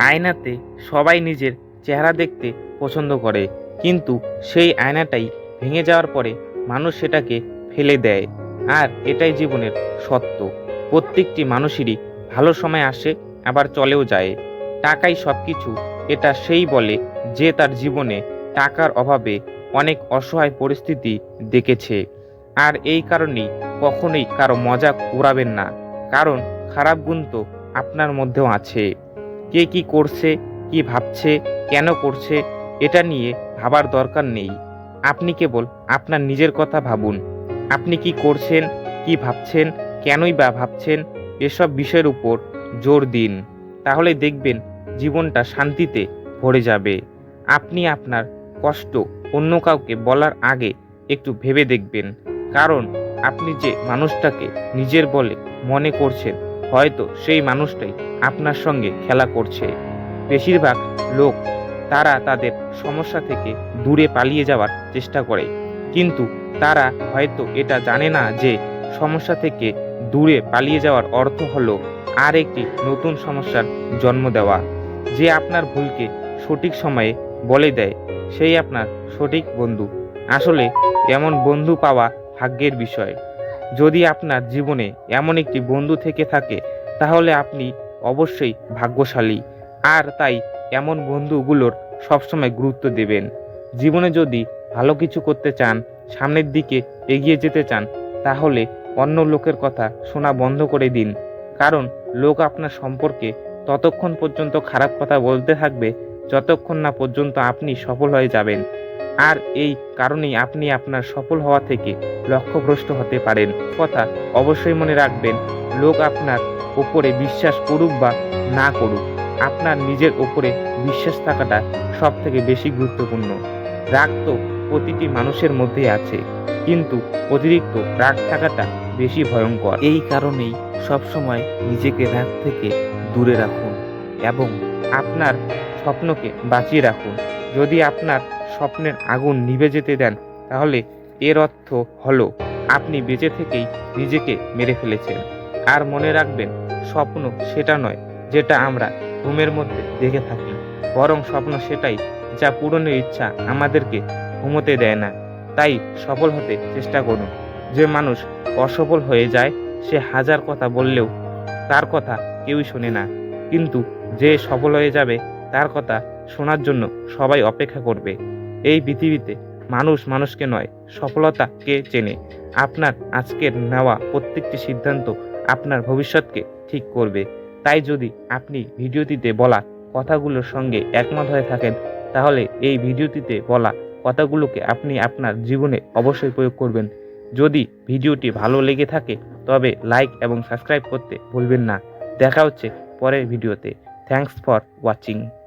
আয়নাতে সবাই নিজের চেহারা দেখতে পছন্দ করে। কিন্তু সেই আয়নাটাই ভেঙে যাওয়ার পরে মানুষ সেটাকে ফেলে দেয়। আর এটাই জীবনের সত্য। প্রত্যেকটি মানুষেরই ভালো সময় আসে, আবার চলেও যায়। টাকাই সব কিছু এটা সেই বলে যে তার জীবনে টাকার অভাবে অনেক অসহায় পরিস্থিতি দেখেছে। আর এই কারণেই কখনোই কারও মজা উড়াবেন না। কারণ খারাপ গুণ তো আপনার মধ্যেও আছে। কে কি করছে, কি ভাবছে, কেন করছে, এটা নিয়ে ভাবার দরকার নেই। আপনি কেবল আপনার নিজের কথা ভাবুন। আপনি কি করছেন, কি ভাবছেন, কেনই বা ভাবছেন, এসব বিষয়ের উপর জোর দিন। তাহলে দেখবেন জীবনটা শান্তিতে ভরে যাবে। আপনি আপনার কষ্ট অন্য কাউকে বলার আগে একটু ভেবে দেখবেন। কারণ আপনি যে মানুষটাকে নিজের বলে মনে করছেন হয়তো সেই মানুষটাই আপনার সঙ্গে খেলা করছে। বেশিরভাগ লোক তারা তাদের সমস্যা থেকে দূরে পালিয়ে যাওয়ার চেষ্টা করে। কিন্তু তারা হয়তো এটা জানে না যে সমস্যা থেকে দূরে পালিয়ে যাওয়ার অর্থ হলো আর একটি নতুন সমস্যার জন্ম দেওয়া। যে আপনার ভুলকে সঠিক সময়ে বলে দেয়, সেই আপনার সঠিক বন্ধু। আসলে এমন বন্ধু পাওয়া ভাগ্যের বিষয়। যদি আপনার জীবনে এমন একটি বন্ধু থেকে থাকে, তাহলে আপনি অবশ্যই ভাগ্যশালী। আর তাই এমন বন্ধুগুলোর সবসময় গুরুত্ব দেবেন। জীবনে যদি ভালো কিছু করতে চান, সামনের দিকে এগিয়ে যেতে চান, তাহলে অন্য লোকের কথা শোনা বন্ধ করে দিন। কারণ লোক আপনার সম্পর্কে ততক্ষণ পর্যন্ত খারাপ কথা বলতে থাকবে, যতক্ষণ না পর্যন্ত আপনি সফল হয়ে যাবেন। আর এই কারণেই আপনি আপনার সফল হওয়া থেকে লক্ষ্যভ্রষ্ট হতে পারেন। কথা অবশ্যই মনে রাখবেন, লোক আপনার ওপরে বিশ্বাস করুক বা না করুক, আপনার নিজের ওপরে বিশ্বাস থাকাটা সব থেকে বেশি গুরুত্বপূর্ণ। রাগ তো প্রতিটি মানুষের মধ্যে আছে, কিন্তু অতিরিক্ত রাগ থাকাটা বেশি ভয়ঙ্কর। এই কারণেই সবসময় নিজেকে রাগ থেকে দূরে রাখুন এবং আপনার স্বপ্নকে বাঁচিয়ে রাখুন। যদি আপনার স্বপ্নের আগুন নিভে যেতে দেন, তাহলে এর অর্থ হলো আপনি বেঁচে থেকেই নিজেকে মেরে ফেলেছেন। আর মনে রাখবেন, স্বপ্ন সেটা নয় যেটা আমরা ঘুমের মধ্যে দেখে থাকি। বরং স্বপ্ন সেটাই যা পূরণের ইচ্ছা আমাদেরকে ঘুমোতে দেয় না। তাই সফল হতে চেষ্টা করুন। যে মানুষ অসফল হয়ে যায়, সে হাজার কথা বললেও তার কথা কেউই শোনে না। কিন্তু যে সফল হয়ে যাবে, তার কথা শোনার জন্য সবাই অপেক্ষা করবে। এই পৃথিবীতে মানুষ মানুষকে নয়, সফলতাকে চেনে। আপনার আজকের নেওয়া প্রত্যেকটি সিদ্ধান্ত আপনার ভবিষ্যৎকে ঠিক করবে। তাই যদি আপনি ভিডিওটিতে বলা কথাগুলোর সঙ্গে একমত হয়ে থাকেন, তাহলে এই ভিডিওটিতে বলা কথাগুলোকে আপনি আপনার জীবনে অবশ্যই প্রয়োগ করবেন। যদি ভিডিওটি ভালো লেগে থাকে, তবে লাইক এবং সাবস্ক্রাইব করতে ভুলবেন না। দেখা হচ্ছে পরের ভিডিওতে। Thanks for watching.